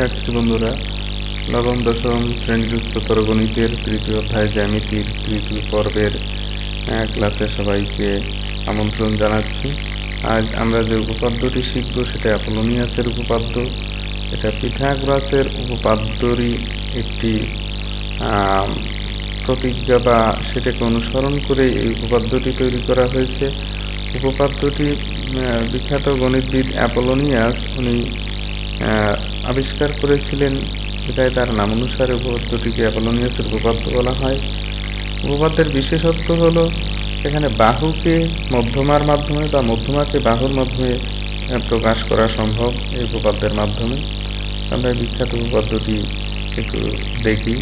শিক্ষার্থী বন্ধুরা, নবম, দশম উচ্চতর গণিতের তৃতীয় অধ্যায় জ্যামিতির তৃতীয় পর্বের ক্লাসে সবাইকে আমন্ত্রণ জানাচ্ছি। আজ আমরা যে উপপাদ্যটি শিখব সেটা অ্যাপোলোনিয়াসের উপপাদ্য। এটা পিথাগোরাসের উপপাদ্যরই একটি প্রতিজ্ঞা বা সেটাকে অনুসরণ করে এই উপপাদ্যটি তৈরি করা হয়েছে। উপপাদ্যটি বিখ্যাত গণিতবিদ অ্যাপোলোনিয়াস, উনি আবিষ্কার করেছিলেন এটাই তার নাম অনুসারে উপপাদ্যটিকে অ্যাপোলোনিয়াসের উপপাদ্য বলা হয়। উপপাদ্যের বিশেষত্ব হলো, এখানে বাহুকে মধ্যমার মাধ্যমে বা মধ্যমাকে বাহুর মাধ্যমে প্রকাশ করা সম্ভব এই উপপাদ্যের মাধ্যমে। আমরা বিখ্যাত উপপাদ্যটি একটু দেখি।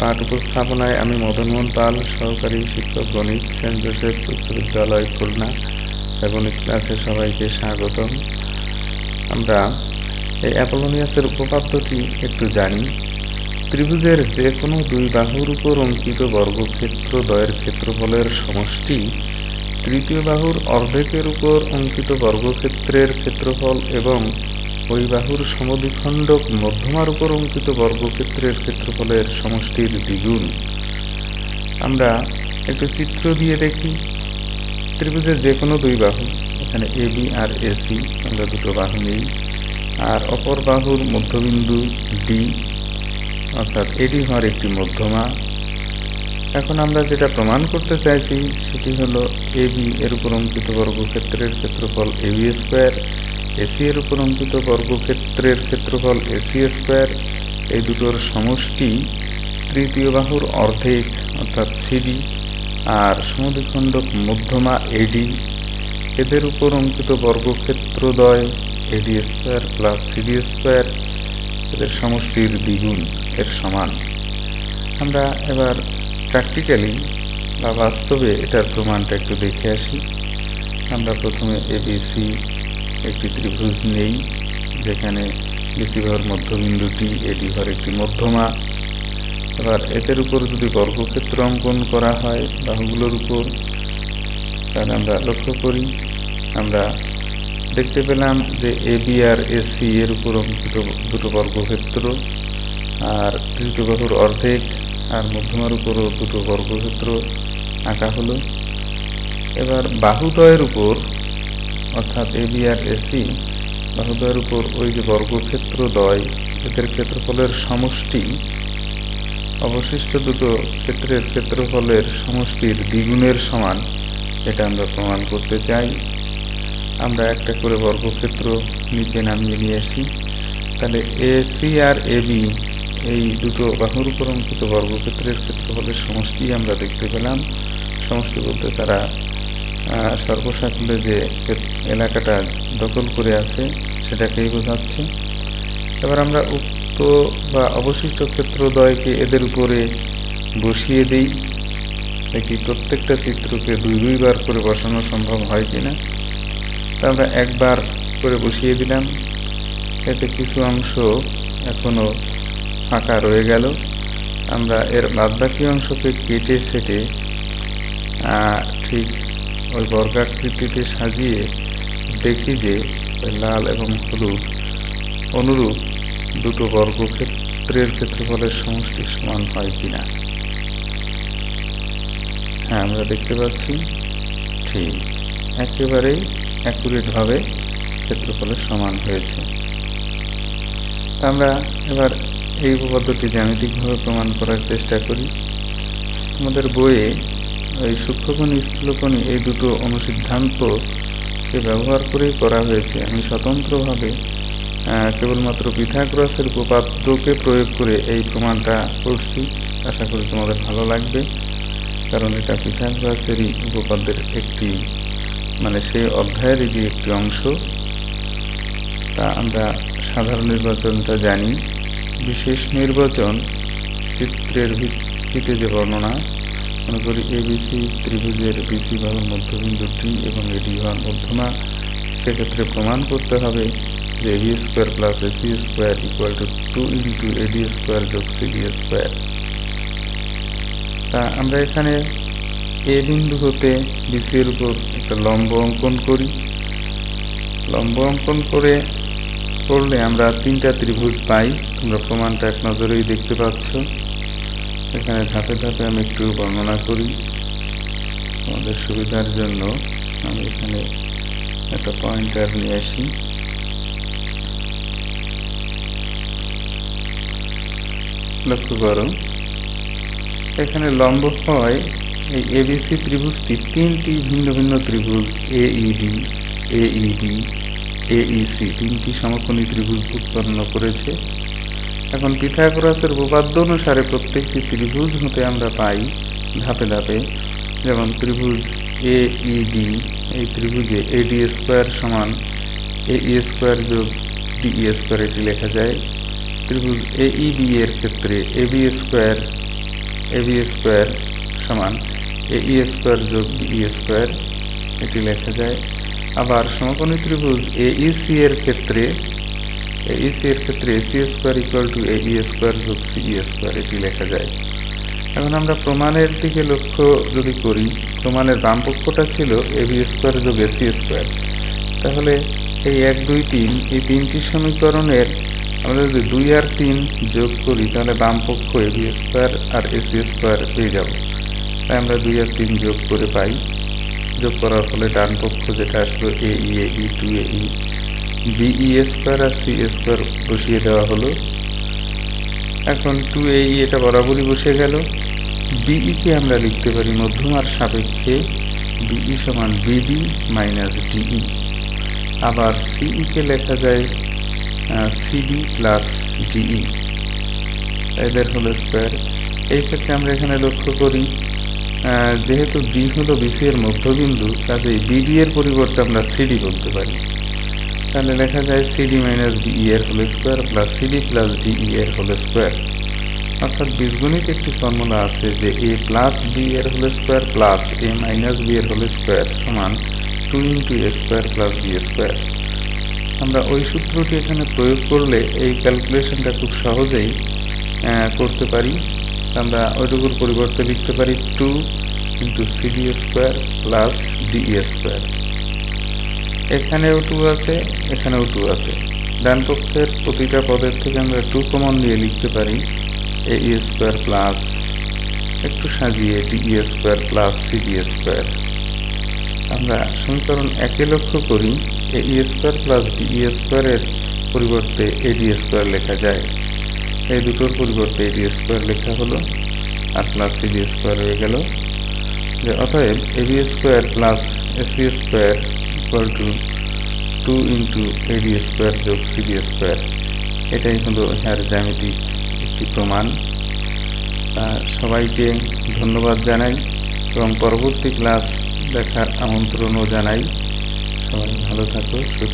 পাঠ উপস্থাপনায় আমি মদনমোহন পাল, সহকারী শিক্ষক গণিত, সেন্ট জোসেফ উচ্চ বিদ্যালয় খুলনা গণিত ক্লাসে সবাইকে স্বাগতম। আমরা এই অ্যাপোলোনিয়াসের উপপাদ্যটি একটু জানি। ত্রিভুজের যে কোনো দুই বাহুর উপর অঙ্কিত বর্গক্ষেত্র দ্বয়ের ক্ষেত্রফলের সমষ্টি তৃতীয় বাহুর অর্ধেকের উপর অঙ্কিত বর্গক্ষেত্রের ক্ষেত্রফল এবং ওই বাহুর সমদ্বিখণ্ডক মধ্যমার উপর অঙ্কিত বর্গক্ষেত্রের ক্ষেত্রফলের সমষ্টির দ্বিগুণ। আমরা একটু চিত্র দিয়ে দেখি। ত্রিভুজের যে কোনো দুই বাহু, এখানে এ বি আর এসি আমরা দুটো বাহু নেই। আর অপর বাহুর মধ্যবিন্দু ডি অর্থাৎ এডি হওয়ার একটি মধ্যমা। এখন আমরা যেটা প্রমাণ করতে চাইছি, সেটি হলো এ বি এর উপর অঙ্কিত বর্গক্ষেত্রের ক্ষেত্রফল এ বি স্কোয়ার এসি এর উপর অঙ্কিত বর্গক্ষেত্রের ক্ষেত্রফল এসি স্কোয়ার এই দুটোর সমষ্টি তৃতীয় বাহুর অর্ধেক, অর্থাৎ সিডি আর সমদ্বিখণ্ডক মধ্যমা এডি এদের উপর অঙ্কিত বর্গক্ষেত্রদ্বয় AD square plus CD square এদের সমষ্টির দ্বিগুণ এর সমান। আমরা এবার প্র্যাকটিক্যালি বা বাস্তবে এটার প্রমাণটা একটু দেখে আসি। আমরা প্রথমে এবিসি একটি ত্রিভুজ নেই, যেখানে বিসি ঘর মধ্যবিন্দুটি এডি ঘর একটি মধ্যমা। এবার এদের উপর যদি বর্গক্ষেত্র অঙ্কন করা হয়, বাহুগুলোর উপর, তাহলে আমরা লক্ষ্য করি, আমরা দেখতে পেলাম যে এ বি আর এসি এর উপর অঙ্কিত দুটো বর্গক্ষেত্র আর তৃতীয় বাহুর অর্ধেক আর মধ্যমার উপরও দুটো বর্গক্ষেত্র আঁকা হলো। এবার বাহুদয়ের উপর, অর্থাৎ এ বি আর এসি বাহুদয়ের উপর ওই যে বর্গক্ষেত্র দয় এদের ক্ষেত্রফলের সমষ্টি, অবশিষ্ট দুটো ক্ষেত্রের ক্ষেত্রফলের সমষ্টির দ্বিগুণের সমান, এটা আমরা প্রমাণ করতে চাই। আমরা একটা করে বর্গক্ষেত্র নিচে নামিয়ে নিয়ে আসি। তাহলে এসি আর এ, বি এই দুটো বাহুর উপর অঙ্কিত বর্গক্ষেত্রের ক্ষেত্রফলের সমষ্টি আমরা দেখতে পেলাম। সমষ্টি বলতে তারা সর্বসাকুল্যে যে এলাকাটা দখল করে আছে, সেটাকেই বোঝাচ্ছে। এবার আমরা উক্ত বা অবশিষ্ট ক্ষেত্রদ্বয়কে এদের উপরে বসিয়ে দিই। দেখি প্রত্যেকটা চিত্রকে দুই, দুইবার করে বসানো সম্ভব হয় কিনা। আমরা একবার করে বসিয়ে দিলাম। এতে কিছু অংশ এখনও ফাঁকা রয়ে গেল। আমরা এর বাদবাকি অংশকে কেটে সেটে ঠিক ওই বর্গাকৃতিতে সাজিয়ে দেখি যে লাল এবং হলুদ অনুরূপ দুটো বর্গক্ষেত্রের ক্ষেত্রফলের সমষ্টি সমান হয় কিনা। হ্যাঁ আমরা দেখতে পাচ্ছি। ঠিক, একেবারেই অ্যাকুরেটভাবে ক্ষেত্রফলের সমান হয়েছে। আমরা এবার এই উপপাদ্যটি জ্যামিতিকভাবে প্রমাণ করার চেষ্টা করি। আমাদের বইয়ে ওই সূক্ষ্মকণি, স্থূলকণি এই দুটো অনুসিদ্ধান্তকে ব্যবহার করেই করা হয়েছে। আমি স্বতন্ত্রভাবে কেবলমাত্র পিথাগোরাসের উপপাদ্যকে প্রয়োগ করে এই প্রমাণটা করছি। আশা করি তোমাদের ভালো লাগবে, কারণ এটা পিথাগোরাসেরই উপপাদ্যের একটি মানে সেই অধ্যায়েরই যে একটি অংশ, তা আমরা সাধারণ নির্বাচনটা জানি। বিশেষ নির্বাচন চিত্রের ভিত্তিতে যে বর্ণনা, মনে করি এবিসি ত্রিভুজের বিসি বাহুর মধ্যবিন্দু ডি এবং এডি হওয়ার মধ্যমা, সেক্ষেত্রে প্রমাণ করতে হবে যে AB square plus AC square equal to two into AD square যোগ সিডি স্কোয়ার তা আমরা এখানে এ বিন্দু হতে বিসি এর উপর একটা লম্ব অঙ্কন করি। লম্ব অঙ্কন করে করলে আমরা তিনটা ত্রিভুজ পাই। তোমরা প্রমাণটা এক নজরেই দেখতে পাচ্ছ। এখানে ধাপে ধাপে আমি একটু বর্ণনা করি। তোমাদের সুবিধার জন্য আমি এখানে একটা পয়েন্টার নিয়ে আসি। লক্ষ্য করো, এখানে লম্ব হয় এই এবিসি ত্রিভুজটি তিনটি ভিন্ন ভিন্ন ত্রিভুজ এইডি এইডি এইসি তিনটি সমকোণী ত্রিভুজ উৎপন্ন করেছে। এখন পিথাগোরাসের উপপাদ্য অনুসারে প্রত্যেকটি ত্রিভুজ হতে আমরা পাই ধাপে ধাপে। যেমন ত্রিভুজ এ ইডি এই ত্রিভুজে এডি স্কোয়ার সমান এ ই স্কোয়ার যোগ ডিই স্কোয়ার, এটি লেখা যায়। ত্রিভুজ এ ইবি এর ক্ষেত্রে A B square A B square সমান এ ই স্কোয়ার যোগ বিই স্কোয়ার, এটি লেখা যায়। আবার সমকোণী ত্রিভুজ এ সি এর ক্ষেত্রে, এ সি এর ক্ষেত্রে AC square equal to A E square যোগ সিই স্কোয়ার, এটি লেখা যায়। এখন আমরা প্রমাণের দিকে লক্ষ্য যদি করি, প্রমাণের বাম পক্ষটা ছিল এ বি স্কোয়ার যোগ এসি স্কোয়ার। তাহলে এই এক, দুই, তিন, এই তিনটি সমীকরণের আমরা যদি দুই আর তিন যোগ করি, তাহলে বাম পক্ষ এ বি স্কোয়ার আর এসি স্কোয়ার পেয়ে যাব। তাই আমরা দুই আর তিন যোগ করে পাই। যোগ করার ফলে ডান পক্ষ যেটা আসলো A E A E two A E BE square R C square বসিয়ে দেওয়া হলো। এখন টু এ ই এটা বরাবরই বসে গেল। বিইকে আমরা লিখতে পারি মধ্যমার সাপেক্ষে বিই সমান বিডি মাইনাস ডিই আবার সিইকে লেখা যায় সিডি প্লাস ডিই এদের হলো স্কোয়ার এই ক্ষেত্রে আমরা এখানে লক্ষ্য করি যেহেতু বি হলো বিসি এর মধ্যবিন্দু কাজেই বিডি এর পরিবর্তে আমরা সিডি বলতে পারি। তাহলে লেখা যায় সিডি মাইনাস ডিই এর whole square plus CD plus DE এর হোল স্কোয়ার অর্থাৎ বীজগণিত একটি ফর্মুলা আছে যে এ প্লাস বি এর whole square plus A minus B এর হোল স্কোয়ার সমান two into A square plus B square আমরা ওই সূত্রটি এখানে প্রয়োগ করলে এই ক্যালকুলেশনটা খুব সহজেই করতে পারি। আমরা ওইটুকুর পরিবর্তে লিখতে পারি two into CD square plus DE square এখানেও টু আছে, এখানেও টু আছে। ডান পক্ষের প্রতিটা পদের থেকে আমরা টু কমন নিয়ে লিখতে পারি এ ই স্কোয়ার প্লাস একটু সাজিয়ে DE square plus CD square আমরা সমীকরণ একে লক্ষ্য করি A E square plus DE স্কোয়ারের পরিবর্তে এডি স্কোয়ার লেখা যায়। এই দুটোর পরিবর্তে এডি স্কোয়ার লেখা হলো, আর প্লাস সিডি স্কোয়ার হয়ে গেল। যে অতএব AB square plus AC square equal to two into AD square যোগ সিডি স্কোয়ার এটাই হলো ইহার জ্যামিতিক একটি প্রমাণ। সবাইকে ধন্যবাদ জানাই, এবং পরবর্তী ক্লাস দেখার আমন্ত্রণও জানাই। সবাই ভালো থাকো, সুস্থ